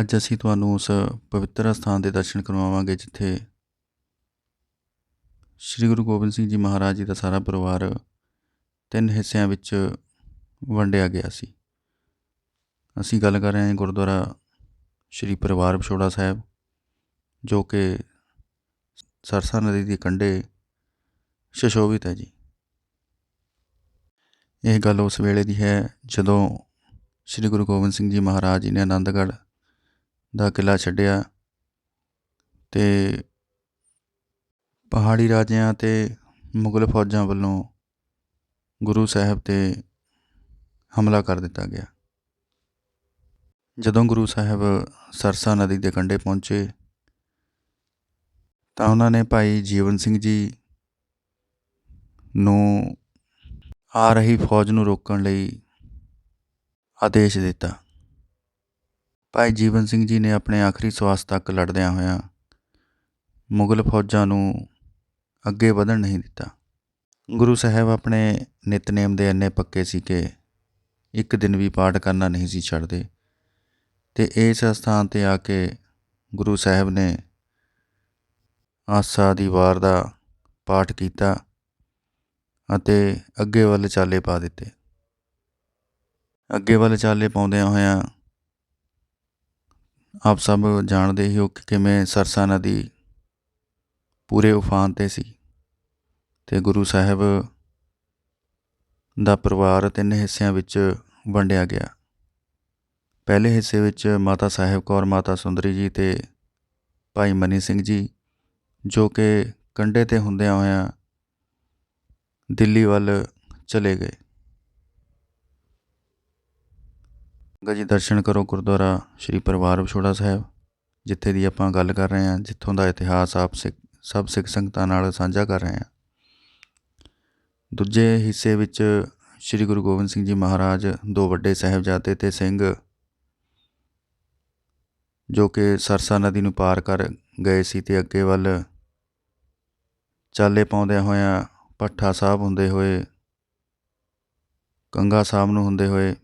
ਅੱਜ ਅਸੀਂ ਤੁਹਾਨੂੰ ਉਸ ਪਵਿੱਤਰ ਸਥਾਨ ਦੇ ਦਰਸ਼ਨ ਕਰਵਾਵਾਂਗੇ, ਜਿੱਥੇ ਸ੍ਰੀ ਗੁਰੂ ਗੋਬਿੰਦ ਸਿੰਘ ਜੀ ਮਹਾਰਾਜ ਜੀ ਦਾ ਸਾਰਾ ਪਰਿਵਾਰ ਤਿੰਨ ਹਿੱਸਿਆਂ ਵਿੱਚ ਵੰਡਿਆ ਗਿਆ ਸੀ। ਅਸੀਂ ਗੱਲ ਕਰ ਰਹੇ ਹਾਂ ਗੁਰਦੁਆਰਾ ਸ੍ਰੀ ਪਰਿਵਾਰ ਵਿਛੋੜਾ ਸਾਹਿਬ, ਜੋ ਕਿ ਸਰਸਾ ਨਦੀ ਦੇ ਕੰਢੇ ਸ਼ਸ਼ੋਭਿਤ ਹੈ ਜੀ। ਇਹ ਗੱਲ ਉਸ ਵੇਲੇ ਦੀ ਹੈ ਜਦੋਂ ਸ੍ਰੀ ਗੁਰੂ ਗੋਬਿੰਦ ਸਿੰਘ ਜੀ ਮਹਾਰਾਜ ਜੀ ਨੇ ਆਨੰਦਗੜ੍ਹ ਦਾ ਕਿਲ੍ਹਾ ਛੱਡਿਆ ਅਤੇ ਪਹਾੜੀ ਰਾਜਿਆਂ ਅਤੇ ਮੁਗਲ ਫੌਜਾਂ ਵੱਲੋਂ ਗੁਰੂ ਸਾਹਿਬ 'ਤੇ ਹਮਲਾ ਕਰ ਦਿੱਤਾ ਗਿਆ। ਜਦੋਂ ਗੁਰੂ ਸਾਹਿਬ ਸਰਸਾ ਨਦੀ ਦੇ ਕੰਢੇ ਪਹੁੰਚੇ ਤਾਂ ਉਹਨਾਂ ਨੇ ਭਾਈ ਜੀਵਨ ਸਿੰਘ ਜੀ ਨੂੰ ਆ ਰਹੀ ਫੌਜ ਨੂੰ ਰੋਕਣ ਲਈ ਆਦੇਸ਼ ਦਿੱਤਾ। ਭਾਈ ਜੀਵਨ ਸਿੰਘ ਜੀ ਨੇ ਆਪਣੇ ਆਖਰੀ ਸਵਾਸ ਤੱਕ ਲੜਦਿਆਂ ਹੋਇਆਂ ਮੁਗਲ ਫੌਜਾਂ ਨੂੰ ਅੱਗੇ ਵਧਣ ਨਹੀਂ ਦਿੱਤਾ। ਗੁਰੂ ਸਾਹਿਬ ਆਪਣੇ ਨਿਤਨੇਮ ਦੇ ਇੰਨੇ ਪੱਕੇ ਸੀ ਕਿ ਇੱਕ ਦਿਨ ਵੀ ਪਾਠ ਕਰਨਾ ਨਹੀਂ ਸੀ ਛੱਡਦੇ ਤੇ ਇਸ ਸਥਾਨ ਤੇ ਆ ਕੇ ਗੁਰੂ ਸਾਹਿਬ ਨੇ ਆਸਾ ਦੀ ਵਾਰ ਦਾ ਪਾਠ ਕੀਤਾ ਅਤੇ ਅੱਗੇ ਵੱਲ ਚਾਲੇ ਪਾ ਦਿੱਤੇ। ਅੱਗੇ ਵੱਲ ਚਾਲੇ ਪਾਉਂਦਿਆਂ ਹੋਇਆਂ ਆਪ ਸਭ ਜਾਣਦੇ ਹੀ ਹੋ ਕਿ ਕਿਵੇਂ ਸਰਸਾ ਨਦੀ ਪੂਰੇ ਉਫਾਨ 'ਤੇ ਸੀ ਅਤੇ ਗੁਰੂ ਸਾਹਿਬ ਦਾ ਪਰਿਵਾਰ ਤਿੰਨ ਹਿੱਸਿਆਂ ਵਿੱਚ ਵੰਡਿਆ ਗਿਆ। ਪਹਿਲੇ ਹਿੱਸੇ ਵਿੱਚ ਮਾਤਾ ਸਾਹਿਬ ਕੌਰ, ਮਾਤਾ ਸੁੰਦਰੀ ਜੀ ਅਤੇ ਭਾਈ ਮਨੀ ਸਿੰਘ ਜੀ, ਜੋ ਕਿ ਕੰਢੇ 'ਤੇ ਹੁੰਦਿਆਂ ਹੋਇਆਂ ਦਿੱਲੀ ਵੱਲ ਚਲੇ ਗਏ। ਜੀ ਦਰਸ਼ਨ ਕਰੋ ਗੁਰਦੁਆਰਾ ਸ਼੍ਰੀ ਪਰਿਵਾਰ ਵਿਛੋੜਾ ਸਾਹਿਬ, ਜਿੱਥੇ ਦੀ ਆਪਾਂ ਗੱਲ ਕਰ ਰਹੇ ਹਾਂ, ਜਿੱਥੋਂ ਦਾ ਇਤਿਹਾਸ ਆਪ ਸਿੱਖ, ਸਭ ਸਿੱਖ ਸੰਗਤਾਂ ਨਾਲ ਸਾਂਝਾ ਕਰ ਰਹੇ ਹਾਂ। ਦੂਜੇ ਹਿੱਸੇ ਵਿੱਚ ਸ੍ਰੀ ਗੁਰੂ ਗੋਬਿੰਦ ਸਿੰਘ ਜੀ ਮਹਾਰਾਜ ਦੋ ਵੱਡੇ ਸਾਹਿਬਜ਼ਾਦੇ ਤੇ ਸਿੰਘ, ਜੋ ਕਿ ਸਰਸਾ ਨਦੀ ਨੂੰ ਪਾਰ ਕਰ ਗਏ ਸੀ ਤੇ ਅੱਗੇ ਵੱਲ ਚਾਲੇ ਪਾਉਂਦਿਆਂ ਹੋਇਆਂ ਪੱਠਾ ਸਾਹਿਬ ਹੁੰਦੇ ਹੋਏ, ਕੰਗਾ ਸਾਹਿਬ ਨੂੰ ਹੁੰਦੇ ਹੋਏ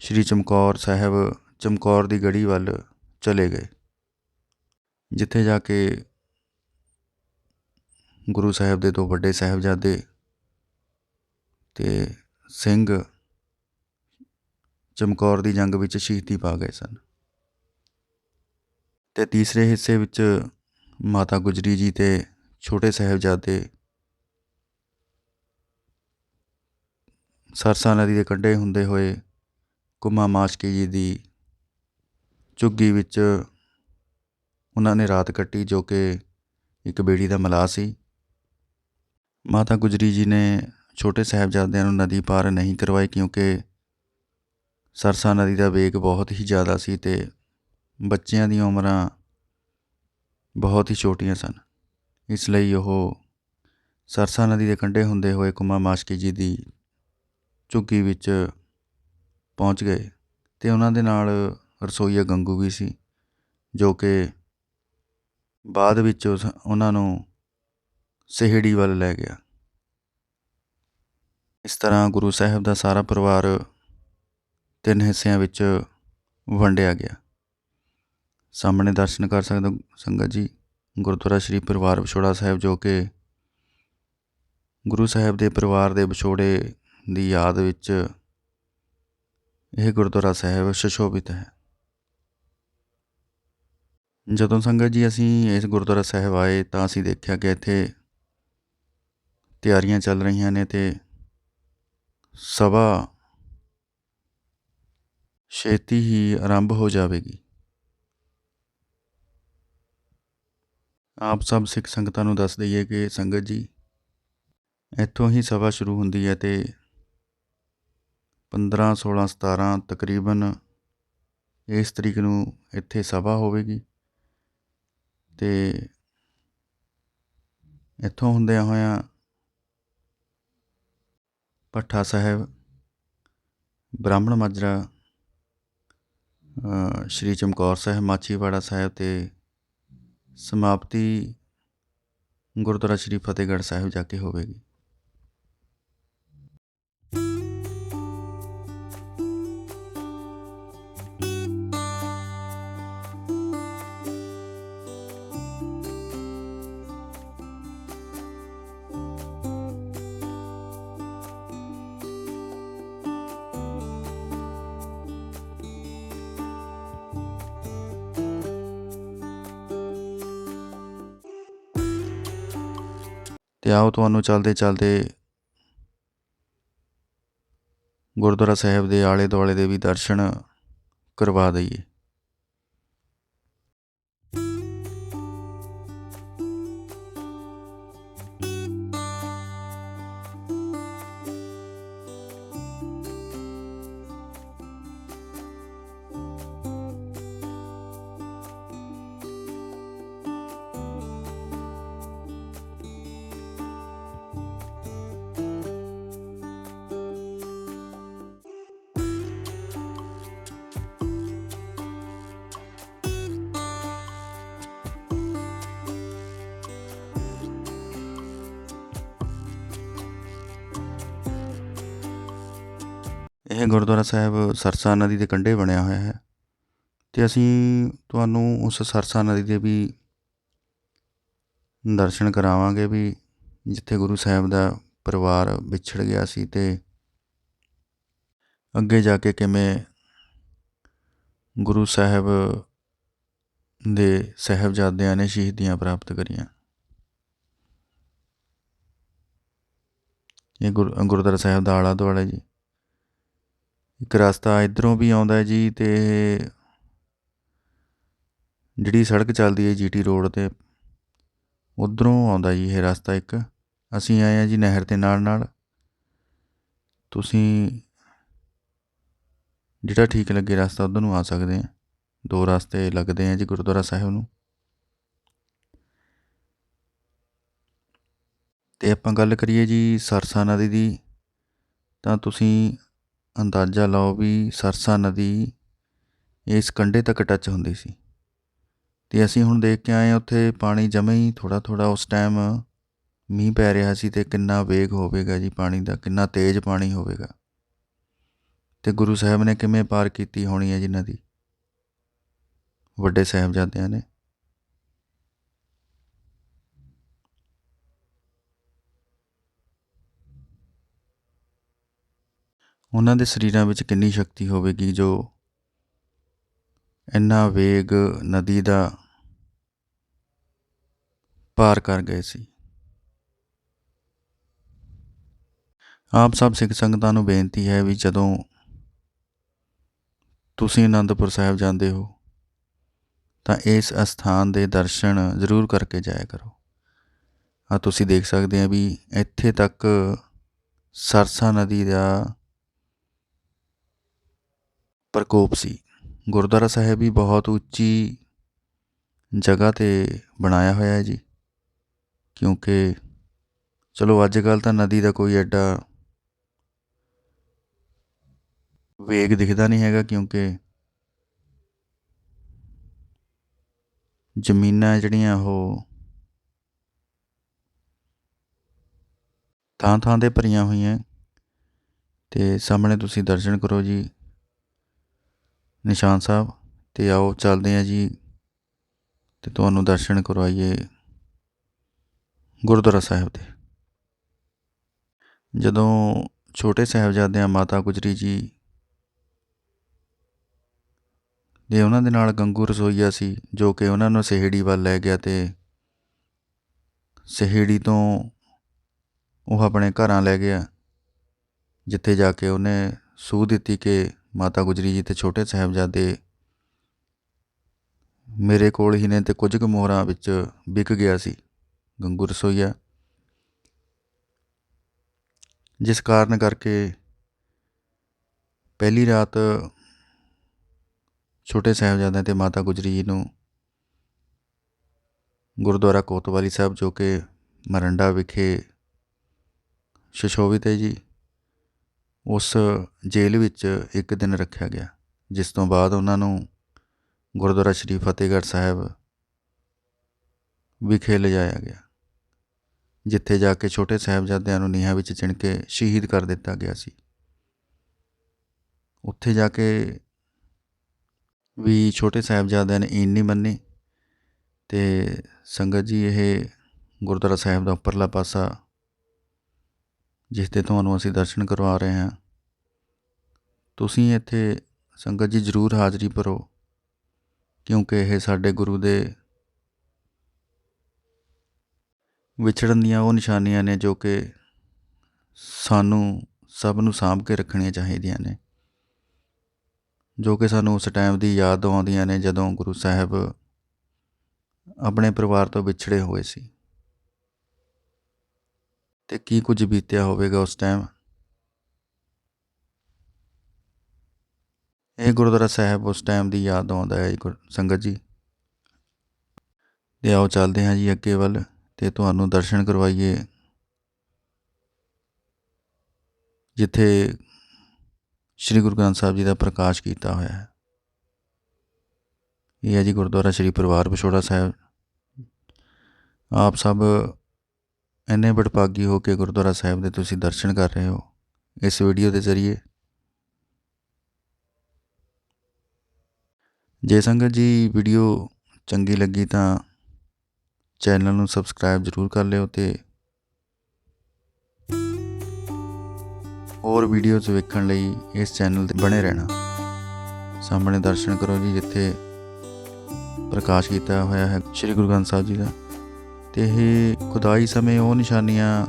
ਸ਼੍ਰੀ ਚਮਕੌਰ ਸਾਹਿਬ ਚਮਕੌਰ ਦੀ ਗੜੀ ਵੱਲ ਚਲੇ ਗਏ, ਜਿੱਥੇ ਜਾ ਕੇ ਗੁਰੂ ਸਾਹਿਬ ਦੇ ਦੋ ਵੱਡੇ ਸਾਹਿਬਜ਼ਾਦੇ ਤੇ ਸਿੰਘ ਚਮਕੌਰ ਦੀ ਜੰਗ ਵਿੱਚ ਸ਼ਹੀਦੀ ਪਾ ਗਏ ਸਨ। ਤੇ ਤੀਸਰੇ ਹਿੱਸੇ ਵਿੱਚ ਮਾਤਾ ਗੁਜਰੀ ਜੀ ਤੇ ਛੋਟੇ ਸਾਹਿਬਜ਼ਾਦੇ ਸਰਸਾ ਨਦੀ ਦੇ ਕੰਢੇ ਹੁੰਦੇ ਹੋਏ ਕੁਮਾ ਮਾਸ਼ਕੀ ਜੀ ਦੀ ਝੁੱਗੀ ਵਿੱਚ ਉਹਨਾਂ ਨੇ ਰਾਤ ਕੱਟੀ ਜੋ ਕਿ ਇੱਕ ਬੇੜੀ ਦਾ ਮਲਾਹ ਸੀ। ਮਾਤਾ ਗੁਜਰੀ ਜੀ ਨੇ ਛੋਟੇ ਸਾਹਿਬਜ਼ਾਦਿਆਂ ਨੂੰ ਨਦੀ ਪਾਰ ਨਹੀਂ ਕਰਵਾਈ ਕਿਉਂਕਿ ਸਰਸਾ ਨਦੀ ਦਾ ਵੇਗ ਬਹੁਤ ਹੀ ਜ਼ਿਆਦਾ ਸੀ ਤੇ ਬੱਚਿਆਂ ਦੀਆਂ ਉਮਰਾਂ ਬਹੁਤ ਹੀ ਛੋਟੀਆਂ ਸਨ। ਇਸ ਲਈ ਉਹ ਸਰਸਾ ਨਦੀ ਦੇ ਕੰਢੇ ਹੁੰਦੇ ਹੋਏ ਕੁਮਾ ਮਾਸ਼ਕੀ ਜੀ ਦੀ ਝੁੱਗੀ ਵਿੱਚ ਪਹੁੰਚ ਗਏ ਅਤੇ ਉਹਨਾਂ ਦੇ ਨਾਲ ਰਸੋਈਆ ਗੰਗੂ ਵੀ ਸੀ, ਜੋ ਕਿ ਬਾਅਦ ਵਿੱਚ ਉਸ ਉਹਨਾਂ ਨੂੰ ਸਿਹੜੀ ਵੱਲ ਲੈ ਗਿਆ। ਇਸ ਤਰ੍ਹਾਂ ਗੁਰੂ ਸਾਹਿਬ ਦਾ ਸਾਰਾ ਪਰਿਵਾਰ ਤਿੰਨ ਹਿੱਸਿਆਂ ਵਿੱਚ ਵੰਡਿਆ ਗਿਆ। ਸਾਹਮਣੇ ਦਰਸ਼ਨ ਕਰ ਸਕਦੇ ਸੰਗਤ ਜੀ, ਗੁਰਦੁਆਰਾ ਸ਼੍ਰੀ ਪਰਿਵਾਰ ਵਿਛੋੜਾ ਸਾਹਿਬ, ਜੋ ਕਿ ਗੁਰੂ ਸਾਹਿਬ ਦੇ ਪਰਿਵਾਰ ਦੇ ਵਿਛੋੜੇ ਦੀ ਯਾਦ ਵਿੱਚ ਇਹ ਗੁਰਦੁਆਰਾ ਸਾਹਿਬ ਸੁਸ਼ੋਭਿਤ ਹੈ। ਜਦੋਂ ਸੰਗਤ ਜੀ ਅਸੀਂ ਇਸ ਗੁਰਦੁਆਰਾ ਸਾਹਿਬ ਆਏ ਤਾਂ ਅਸੀਂ ਦੇਖਿਆ ਕਿ ਇੱਥੇ ਤਿਆਰੀਆਂ ਚੱਲ ਰਹੀਆਂ ਨੇ ਤੇ ਸਭਾ ਛੇਤੀ ਹੀ ਆਰੰਭ ਹੋ ਜਾਵੇਗੀ। ਆਪ ਸਭ ਸਿੱਖ ਸੰਗਤਾਂ ਨੂੰ ਦੱਸ ਦਈਏ ਕਿ ਸੰਗਤ ਜੀ, ਇੱਥੋਂ ਹੀ ਸਭਾ ਸ਼ੁਰੂ ਹੁੰਦੀ ਹੈ ਤੇ 15 16 17 ਤਕਰੀਬਨ ਇਸ ਤਰੀਕ ਨੂੰ ਇੱਥੇ ਸਭਾ ਹੋਵੇਗੀ। ਅਤੇ ਇੱਥੋਂ ਹੁੰਦਿਆਂ ਹੋਇਆਂ ਭੱਠਾ ਸਾਹਿਬ, ਬ੍ਰਾਹਮਣ ਮਾਜਰਾ ਸ਼੍ਰੀ ਚਮਕੌਰ ਸਾਹਿਬ ਮਾਚੀਵਾੜਾ ਸਾਹਿਬ ਤੇ ਸਮਾਪਤੀ ਗੁਰਦੁਆਰਾ ਸ਼੍ਰੀ ਫਤਿਹਗੜ੍ਹ ਸਾਹਿਬ ਜਾ ਕੇ ਹੋਵੇਗੀ। ਤੇ ਆਓ ਤੁਹਾਨੂੰ ਚਲਦੇ ਚਲਦੇ ਗੁਰਦੁਆਰਾ ਸਾਹਿਬ ਦੇ ਆਲੇ ਦੁਆਲੇ ਦੇ ਵੀ ਦਰਸ਼ਨ ਕਰਵਾ ਦਈਏ। ਇਹ ਗੁਰਦੁਆਰਾ ਸਾਹਿਬ ਸਰਸਾ ਨਦੀ ਦੇ ਕੰਢੇ ਬਣਿਆ ਹੋਇਆ ਹੈ। ਤੇ ਅਸੀਂ ਤੁਹਾਨੂੰ ਉਸ ਸਰਸਾ ਨਦੀ ਦੇ ਵੀ ਦਰਸ਼ਨ ਕਰਾਵਾਂਗੇ ਵੀ ਜਿੱਥੇ ਗੁਰੂ ਸਾਹਿਬ ਦਾ ਪਰਿਵਾਰ ਵਿਛੜ ਗਿਆ ਸੀ ਤੇ ਅੱਗੇ ਜਾ ਕੇ ਕਿਵੇਂ ਗੁਰੂ ਸਾਹਿਬ ਦੇ ਸਾਹਿਬਜ਼ਾਦਿਆਂ ਨੇ ਸ਼ਹੀਦੀਆਂ ਪ੍ਰਾਪਤ ਕਰੀਆਂ। ਇਹ ਗੁਰ, ਗੁਰਦੁਆਰਾ ਸਾਹਿਬ ਦਾ ਆਲਾ ਦੁਆਲਾ ਜੀ। ਇੱਕ ਰਸਤਾ ਇੱਧਰੋਂ ਵੀ ਆਉਂਦਾ ਹੈ ਜੀ ਤੇ ਜਿਹੜੀ ਸੜਕ ਚੱਲਦੀ ਹੈ ਜੀ ਟੀ ਰੋਡ ਤੇ, ਉੱਧਰੋਂ ਆਉਂਦਾ ਜੀ ਇਹ ਰਸਤਾ ਇੱਕ। ਅਸੀਂ ਆਏ ਹਾਂ ਜੀ ਨਹਿਰ ਦੇ ਨਾਲ ਨਾਲ ਤੁਸੀਂ ਜਿਹੜਾ ਠੀਕ ਲੱਗੇ ਰਸਤਾ ਉਧਰ ਨੂੰ ਆ ਸਕਦੇ ਆ ਦੋ ਰਸਤੇ ਲੱਗਦੇ ਆ ਜੀ ਗੁਰਦੁਆਰਾ ਸਾਹਿਬ ਨੂੰ। ਤੇ ਆਪਾਂ ਗੱਲ ਕਰੀਏ ਜੀ ਸਰਸਾ ਨਦੀ ਦੀ, ਤਾਂ ਤੁਸੀਂ ਅੰਦਾਜ਼ਾ ਲਾਓ ਵੀ ਸਰਸਾ ਨਦੀ ਇਸ ਕੰਢੇ ਤੱਕ ਟੱਚ ਹੁੰਦੀ ਸੀ। ਤੇ ਅਸੀਂ ਹੁਣ ਦੇਖ ਕੇ ਆਏ ਹਾਂ, ਉੱਥੇ ਪਾਣੀ ਜਮੇ ਹੀ ਥੋੜਾ ਥੋੜਾ ਉਸ ਟਾਈਮ ਮੀਂਹ ਪੈ ਰਿਹਾ ਸੀ ਤੇ ਕਿੰਨਾ ਵੇਗ ਹੋਵੇਗਾ ਜੀ ਪਾਣੀ ਦਾ, ਕਿੰਨਾ ਤੇਜ਼ ਪਾਣੀ ਹੋਵੇਗਾ। ਤੇ ਗੁਰੂ ਸਾਹਿਬ ਨੇ ਕਿਵੇਂ ਪਾਰ ਕੀਤੀ ਹੋਣੀ ਹੈ ਜੀ ਨਦੀ? ਵੱਡੇ ਸਾਹਿਬਜ਼ਾਦਿਆਂ ਨੇ। ਉਹਨਾਂ ਦੇ ਸਰੀਰਾਂ ਵਿੱਚ ਕਿੰਨੀ ਸ਼ਕਤੀ ਹੋਵੇਗੀ ਜੋ ਇੰਨਾ ਵੇਗ ਨਦੀ ਦਾ ਪਾਰ ਕਰ ਗਏ ਸੀ। ਆਪ ਸਭ ਸਿੱਖ ਸੰਗਤਾਂ ਨੂੰ ਬੇਨਤੀ ਹੈ ਵੀ ਜਦੋਂ ਤੁਸੀਂ ਅਨੰਦਪੁਰ ਸਾਹਿਬ ਜਾਂਦੇ ਹੋ, ਤਾਂ ਇਸ ਅਸਥਾਨ ਦੇ ਦਰਸ਼ਨ ਜ਼ਰੂਰ ਕਰਕੇ ਜਾਇਆ ਕਰੋ। ਆ ਤੁਸੀਂ ਦੇਖ ਸਕਦੇ ਆ ਵੀ ਇੱਥੇ ਤੱਕ ਸਰਸਾ ਨਦੀ ਦਾ ਪ੍ਰਕੋਪ ਸੀ। ਗੁਰਦੁਆਰਾ ਸਾਹਿਬ ਵੀ ਬਹੁਤ ਉੱਚੀ ਜਗ੍ਹਾ 'ਤੇ ਬਣਾਇਆ ਹੋਇਆ ਹੈ ਜੀ। ਕਿਉਂਕਿ ਚਲੋ ਅੱਜ ਕੱਲ੍ਹ ਤਾਂ ਨਦੀ ਦਾ ਕੋਈ ਐਡਾ ਵੇਗ ਦਿਖਦਾ ਨਹੀਂ ਹੈਗਾ ਕਿਉਂਕਿ ਜ਼ਮੀਨਾਂ ਜਿਹੜੀਆਂ ਉਹ ਥਾਂ ਥਾਂ 'ਤੇ ਭਰੀਆਂ ਹੋਈਆਂ। ਤੇ ਸਾਹਮਣੇ ਤੁਸੀਂ ਦਰਸ਼ਨ ਕਰੋ ਜੀ। ਨਿਸ਼ਾਨ ਸਾਹਿਬ ਅਤੇ ਆਓ ਚੱਲਦੇ ਹਾਂ ਜੀ ਅਤੇ ਤੁਹਾਨੂੰ ਦਰਸ਼ਨ ਕਰਵਾਈਏ ਗੁਰਦੁਆਰਾ ਸਾਹਿਬ ਦੇ। ਜਦੋਂ ਛੋਟੇ ਸਾਹਿਬਜ਼ਾਦਿਆਂ ਮਾਤਾ ਗੁਜਰੀ ਜੀ ਦੇ ਉਹਨਾਂ ਦੇ ਨਾਲ ਗੰਗੂ ਰਸੋਈਆ ਸੀ, ਜੋ ਕਿ ਉਹਨਾਂ ਨੂੰ ਸਹੇੜੀ ਵੱਲ ਲੈ ਗਿਆ ਤੇ ਸਹੇੜੀ ਤੋਂ ਉਹ ਆਪਣੇ ਘਰਾਂ ਲੈ ਗਿਆ, ਜਿੱਥੇ ਜਾ ਕੇ ਉਹਨੇ ਸੂਹ ਦਿੱਤੀ ਕਿ ਮਾਤਾ ਗੁਜਰੀ ਜੀ ਤੇ ਛੋਟੇ ਸਾਹਿਬਜ਼ਾਦੇ ਮੇਰੇ ਕੋਲ ਹੀ ਨੇ ਤੇ ਕੁਝ ਕੁ ਮੋਹਰਾਂ ਵਿੱਚ ਵਿਕ ਗਿਆ ਸੀ। ਗੰਗੂ ਰਸੋਈਆ। ਜਿਸ ਕਾਰਨ ਕਰਕੇ ਪਹਿਲੀ ਰਾਤ ਛੋਟੇ ਸਾਹਿਬਜ਼ਾਦਿਆਂ ਤੇ ਮਾਤਾ ਗੁਜਰੀ ਜੀ ਨੂੰ ਗੁਰਦੁਆਰਾ ਕੋਤਵਾਲੀ ਸਾਹਿਬ ਜੋ ਕਿ ਮਰੰਡਾ ਵਿਖੇ ਸ਼ਸ਼ੋਭਿਤ ਹੈ ਜੀ। ਉਸ ਜੇਲ੍ਹ ਵਿੱਚ ਇੱਕ ਦਿਨ ਰੱਖਿਆ ਗਿਆ, ਜਿਸ ਤੋਂ ਬਾਅਦ ਉਹਨਾਂ ਨੂੰ ਗੁਰਦੁਆਰਾ ਸ਼੍ਰੀ ਫਤਿਹਗੜ੍ਹ ਸਾਹਿਬ ਵਿਖੇ ਲਿਜਾਇਆ ਗਿਆ, ਜਿੱਥੇ ਜਾ ਕੇ ਛੋਟੇ ਸਾਹਿਬਜ਼ਾਦਿਆਂ ਨੂੰ ਨੀਹਾਂ ਵਿੱਚ ਚਿਣ ਕੇ ਸ਼ਹੀਦ ਕਰ ਦਿੱਤਾ ਗਿਆ ਸੀ। ਉੱਥੇ ਜਾ ਕੇ ਵੀ ਛੋਟੇ ਸਾਹਿਬਜ਼ਾਦਿਆਂ ਨੇ ਈਨ ਨਹੀਂ ਮੰਨੀ ਤੇ ਸੰਗਤ ਜੀ ਇਹ ਗੁਰਦੁਆਰਾ ਸਾਹਿਬ ਦਾ ਉੱਪਰਲਾ ਪਾਸਾ ਜਿਸ ਦੇ ਤੁਹਾਨੂੰ ਅਸੀਂ ਦਰਸ਼ਨ ਕਰਵਾ ਰਹੇ ਹਾਂ। ਤੁਸੀਂ ਇੱਥੇ ਸੰਗਤ ਜੀ ਜ਼ਰੂਰ ਹਾਜ਼ਰੀ ਭਰੋ, ਕਿਉਂਕਿ ਇਹ ਸਾਡੇ ਗੁਰੂ ਦੇ ਵਿਛੜਨ ਦੀਆਂ ਉਹ ਨਿਸ਼ਾਨੀਆਂ ਨੇ ਜੋ ਕਿ ਸਾਨੂੰ ਸਭ ਨੂੰ ਸਾਂਭ ਕੇ ਰੱਖਣੀਆਂ ਚਾਹੀਦੀਆਂ ਨੇ, ਜੋ ਕਿ ਸਾਨੂੰ ਉਸ ਟਾਈਮ ਦੀ ਯਾਦ ਆਉਂਦੀਆਂ ਨੇ ਜਦੋਂ ਗੁਰੂ ਸਾਹਿਬ ਆਪਣੇ ਪਰਿਵਾਰ ਤੋਂ ਵਿਛੜੇ ਹੋਏ ਸੀ। ਤੇ ਕੀ ਕੁਝ ਬੀਤਿਆ ਹੋਵੇਗਾ ਉਸ ਟਾਈਮ ਇਹ ਗੁਰਦੁਆਰਾ ਸਾਹਿਬ ਉਸ ਟਾਈਮ ਦੀ ਯਾਦ ਆਉਂਦਾ ਹੈ ਜੀ, ਗੁਰ- ਸੰਗਤ ਜੀ। ਤੇ ਆਓ ਚੱਲਦੇ ਹਾਂ ਜੀ ਅੱਗੇ ਵੱਲ ਤੇ ਤੁਹਾਨੂੰ ਦਰਸ਼ਨ ਕਰਵਾਈਏ। ਜਿੱਥੇ ਸ੍ਰੀ ਗੁਰੂ ਗ੍ਰੰਥ ਸਾਹਿਬ ਜੀ ਦਾ ਪ੍ਰਕਾਸ਼ ਕੀਤਾ ਹੋਇਆ ਹੈ। ਇਹ ਹੈ ਜੀ ਗੁਰਦੁਆਰਾ ਸ੍ਰੀ ਪਰਿਵਾਰ ਵਿਛੋੜਾ ਸਾਹਿਬ। ਆਪ ਸਭ ਇੰਨੇ ਬੜਭਾਗੀ ਹੋ ਕੇ ਗੁਰਦੁਆਰਾ ਸਾਹਿਬ ਦੇ ਤੁਸੀਂ ਦਰਸ਼ਨ ਕਰ ਰਹੇ ਹੋ, ਇਸ ਵੀਡੀਓ ਦੇ ਜ਼ਰੀਏ। ਜੇ ਸੰਗਤ ਜੀ ਵੀਡੀਓ ਚੰਗੀ ਲੱਗੀ ਤਾਂ ਚੈਨਲ ਨੂੰ ਸਬਸਕ੍ਰਾਈਬ ਜ਼ਰੂਰ ਕਰ ਲਿਓ ਤੇ ਹੋਰ ਵੀਡੀਓਜ਼ ਵੇਖਣ ਲਈ ਇਸ ਚੈਨਲ ਤੇ ਬਣੇ ਰਹਿਣਾ। ਸਾਹਮਣੇ ਦਰਸ਼ਨ ਕਰੋ ਜੀ, ਜਿੱਥੇ ਪ੍ਰਕਾਸ਼ ਕੀਤਾ ਹੋਇਆ ਹੈ। ਸ੍ਰੀ ਗੁਰੂ ਗ੍ਰੰਥ ਸਾਹਿਬ ਜੀ ਦਾ। ਤੇ ਇਹ ਖੁਦਾਈ ਸਮੇਂ ਉਹ ਨਿਸ਼ਾਨੀਆਂ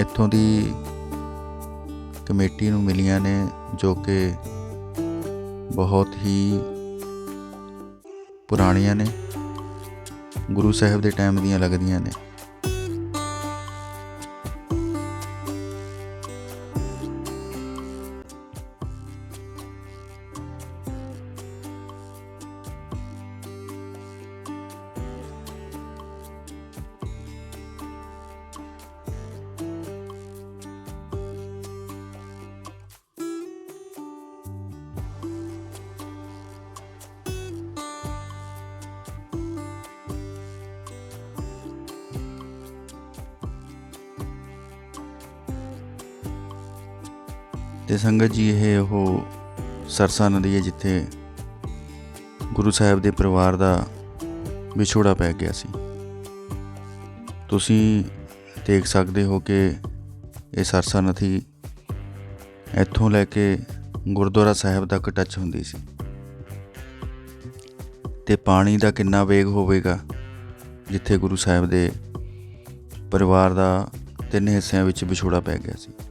ਇੱਥੋਂ ਦੀ ਕਮੇਟੀ ਨੂੰ ਮਿਲੀਆਂ ਨੇ ਜੋ ਕਿ ਬਹੁਤ ਹੀ ਪੁਰਾਣੀਆਂ ਨੇ। ਗੁਰੂ ਸਾਹਿਬ ਦੇ ਟਾਈਮ ਦੀਆਂ ਲੱਗਦੀਆਂ ਨੇ। ਤੇ ਸੰਗਤ ਜੀ ਇਹ ਉਹ ਸਰਸਾ ਨਦੀ ਹੈ ਜਿੱਥੇ ਗੁਰੂ ਸਾਹਿਬ ਦੇ ਪਰਿਵਾਰ ਦਾ ਵਿਛੋੜਾ ਪੈ ਗਿਆ ਸੀ। ਤੁਸੀਂ ਦੇਖ ਸਕਦੇ ਹੋ ਕਿ ਇਹ ਸਰਸਾ ਨਦੀ ਇੱਥੋਂ ਲੈ ਕੇ ਗੁਰਦੁਆਰਾ ਸਾਹਿਬ ਤੱਕ ਟੱਚ ਹੁੰਦੀ ਸੀ। ਤੇ ਪਾਣੀ ਦਾ ਕਿੰਨਾ ਵੇਗ ਹੋਵੇਗਾ ਜਿੱਥੇ ਗੁਰੂ ਸਾਹਿਬ ਦੇ ਪਰਿਵਾਰ ਦਾ ਤਿੰਨ ਹਿੱਸਿਆਂ ਵਿੱਚ ਵਿਛੋੜਾ ਪੈ ਗਿਆ ਸੀ।